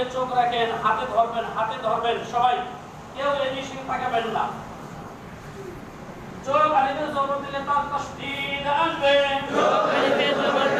দিকে চোখ রাখেন, হাতে ধরবেন হাতে ধরবেন সবাই। কেউ এদিক সেদিক তাকাবেন না। চোখ আলিমে জবর দিলে তার তসদিদ আসবে। চোখ আলিমে জবর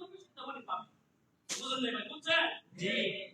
한꺼번에 밥. 무슨 내말 꽃자? 네.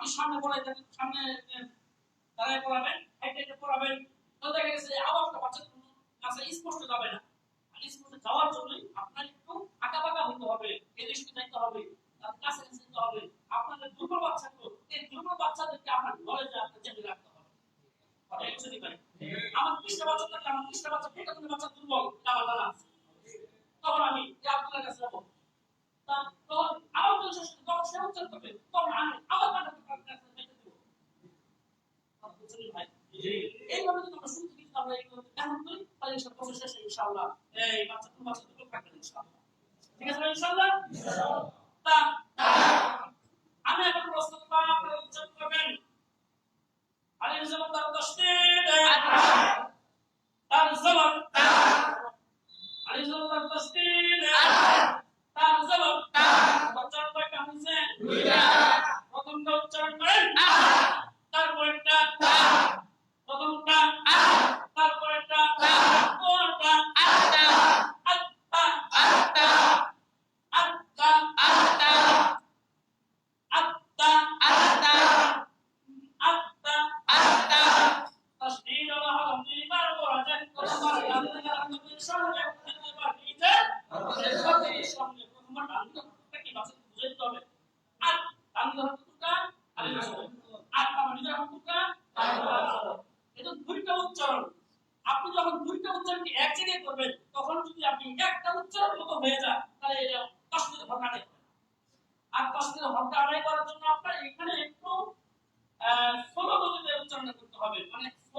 আপনি সামনে পড়ায় যাবেন সামনে দাঁড়ায় পড়াবেন হাইটে পড়াবেন তো দেখা গেছে আওয়াজটা বাচ্চা কাছে স্পষ্ট যাবে না। আর স্পষ্ট যাওয়ার জন্য আপনার একটু আঁকা পাকা হতে হবে এদিকে যাইতে হবে, তার কাছে যেতে হবে। আপনাদের দুর্বল তো, এই দুর্বল বাচ্চাদেরকে আপনার নলেজে আপনার জেনে রাখতে হবে। আমার কৃষ্ণ বাচ্চা আমার কৃষ্ণ বাচ্চা এটা কোনো বাচ্চা দুর্বল আমার জানা তখন আমি আপনার কাছে যাব। Gracias. Bye.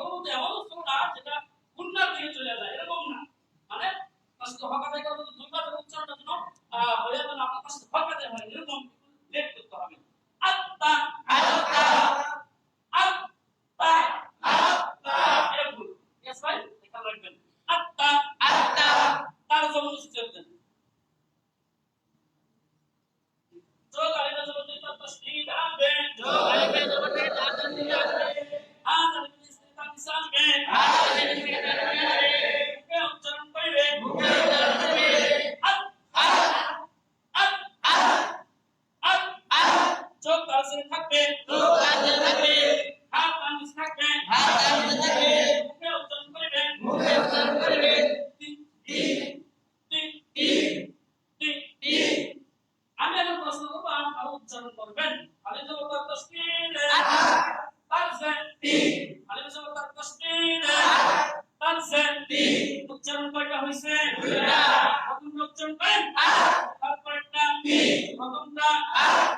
প্রথমটা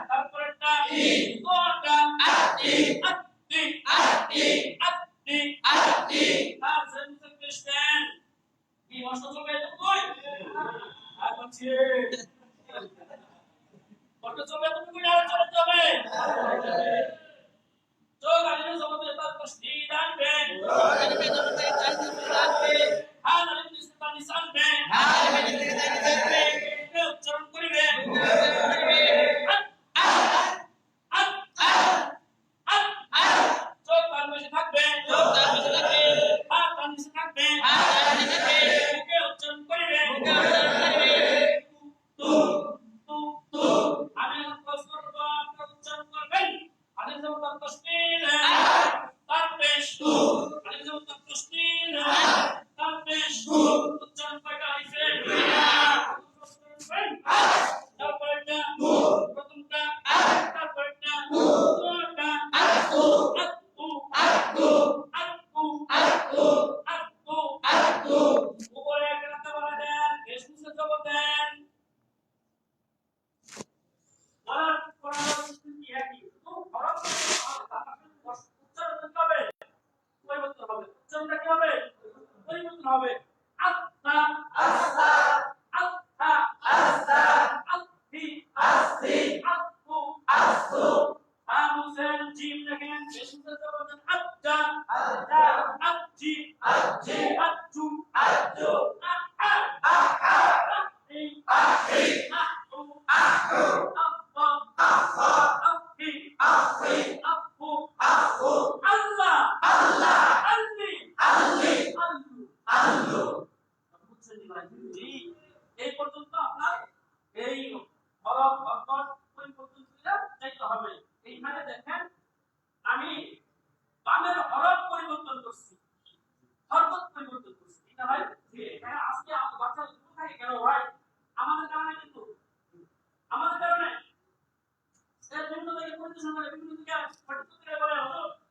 তারপরেরটা এই পর্যন্ত দেখেন আমি বামের হরফ পরিবর্তন করছি হরকত পরিবর্তন করছি এটা হয় আজকে কোথায় গেল ভাই আমাদের কারণে কিন্তু আমাদের কারণে। এর বিভিন্ন থেকে পরিদর্শন করে বিভিন্ন দিকে পরিদর্শন করে বলে হতো